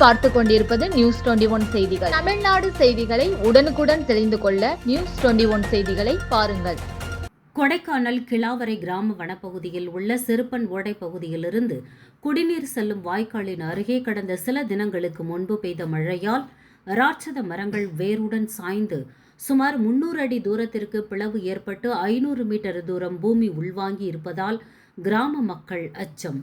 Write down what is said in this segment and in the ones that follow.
பார்த்து கொண்டிருப்பது news twenty one செய்திகள். தமிழ்நாடு செய்திகளை உடனுக்குடன் தெரிந்து கொள்ள நியூஸ் டுவெண்டி ஒன் செய்திகளை பாருங்கள். கொடைக்கானல் கிளாவரை கிராம வனப்பகுதியில் உள்ள சிறுப்பன் ஓடை பகுதியிலிருந்து குடிநீர் செல்லும் வாய்க்காலின் அருகே கடந்த சில தினங்களுக்கு முன்பு பெய்த மழையால் ராட்சத மரங்கள் வேருடன் சாய்ந்து சுமார் முன்னூறு அடி தூரத்திற்கு பிளவு ஏற்பட்டு ஐநூறு மீட்டர் தூரம் பூமி உள்வாங்கி இருப்பதால் கிராம மக்கள் அச்சம்.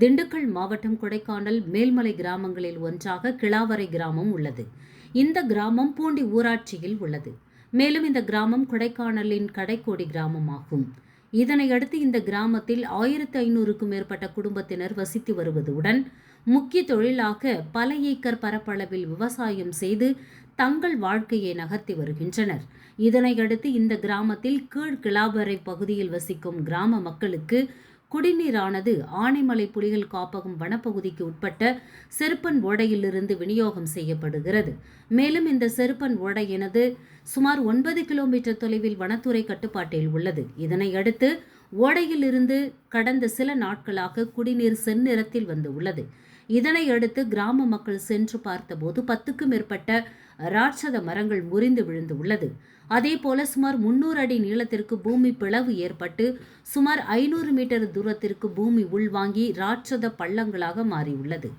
திண்டுக்கல் மாவட்டம் கொடைக்கானல் மேல்மலை கிராமங்களில் ஒன்றாக கிளாவரை கிராமம் உள்ளது. இந்த கிராமம் பூண்டி ஊராட்சியில் உள்ளது. மேலும் இந்த கிராமம் கொடைக்கானலின் கடைக்கோடி கிராமமாகும். இதனையடுத்து இந்த கிராமத்தில் ஆயிரத்து ஐநூறுக்கும் மேற்பட்ட குடும்பத்தினர் வசித்து வருவதுடன் முக்கிய தொழிலாக பல ஏக்கர் பரப்பளவில் விவசாயம் செய்து தங்கள் வாழ்க்கையை நகர்த்தி வருகின்றனர். இதனையடுத்து இந்த கிராமத்தில் கீழ் கிளாவரை பகுதியில் வசிக்கும் கிராம மக்களுக்கு குடிநீரானது ஆனைமலை புலிகள் காப்பகம் வனப்பகுதிக்கு உட்பட்ட செருப்பன் ஓடையிலிருந்து விநியோகம் செய்யப்படுகிறது. மேலும் இந்த செருப்பன் ஓடையினது சுமார் ஒன்பது கிலோமீட்டர் தொலைவில் வனத்துறை கட்டுப்பாட்டில் உள்ளது. இதனையடுத்து ஓடையிலிருந்து கடந்த சில நாட்களாக குடிநீர் செந்நிறத்தில் வந்து உள்ளது. இதனை அடுத்து கிராம மக்கள் சென்று பார்த்தபோது பத்துக்கும் மேற்பட்ட ராட்சத மரங்கள் முறிந்து விழுந்து உள்ளது. அதேபோல சுமார் முன்னூறு அடி நீளத்திற்கு பூமி பிளவு ஏற்பட்டு சுமார் ஐநூறு மீட்டர் தூரத்திற்கு பூமி உள்வாங்கி ராட்சத பள்ளங்களாக மாறியுள்ளது.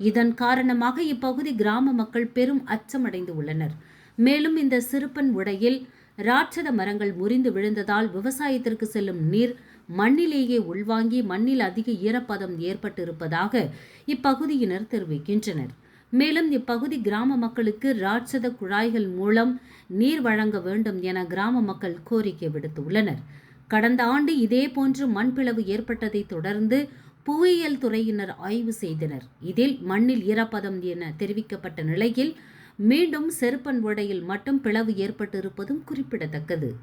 இதன் காரணமாக இப்பகுதி கிராம மக்கள் பெரும் அச்சமடைந்து உள்ளனர். மேலும் இந்த சிறுப்பன் உடையில் ராட்சத மரங்கள் முறிந்து விழுந்ததால் விவசாயத்திற்கு செல்லும் நீர் மண்ணிலேயே உள்வாங்கி மண்ணில் அதிக ஈரப்பதம் ஏற்பட்டிருப்பதாக இப்பகுதியினர் தெரிவிக்கின்றனர். மேலும் இப்பகுதி கிராம மக்களுக்கு ராட்சத குழாய்கள் மூலம் நீர் வழங்க வேண்டும் என கிராம மக்கள் கோரிக்கை விடுத்துள்ளனர். கடந்த ஆண்டு இதேபோன்று மண்பிளவு ஏற்பட்டதை தொடர்ந்து புவியியல் துறையினர் ஆய்வு செய்தனர். இதில் மண்ணில் ஈரப்பதம் என தெரிவிக்கப்பட்ட நிலையில் மீண்டும் செருப்பன் உடையில் மட்டும் பிளவு ஏற்பட்டிருப்பதும் குறிப்பிடத்தக்கது.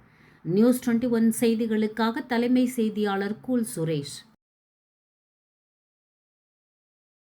நியூஸ் டுவெண்ட்டி ஒன் செய்திகளுக்காக தலைமை செய்தியாளர் கூல் சுரேஷ்.